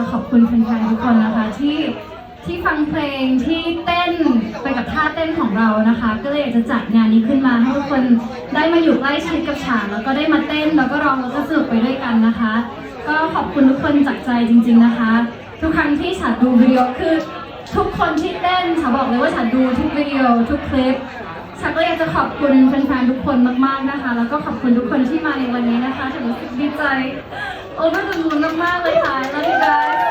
จะขอบคุณแฟนๆทุกคนนะคะที่ที่ฟังเพลงที่เต้นไปกับท่าเต้นของเรานะคะ ก็เลยอยากจะจัดงานนี้ขึ้นมาให้ทุกคนได้มาอยู่ใกล้ชิดกับฉากแล้วก็ได้มาเต้นแล้วก็ร้องแล้วก็สนุกไปด้วยกันนะคะ ก็ขอบคุณทุกคนจากใจจริง ๆนะคะ ทุกครั้งที่ฉานดูวิดีโอคือทุกคนที่เต้นฉาบอกเลยว่าฉานดูทุกวิดีโอทุกคลิป ฉันก็อยากจะขอบคุณแฟนๆทุกคนมากๆนะคะ แล้วก็ขอบคุณทุกคนที่มาในวันนี้นะคะฉันรู้สึกดีใจ โอ้ก็จะมุนมากๆเลยค่ะแล้ว you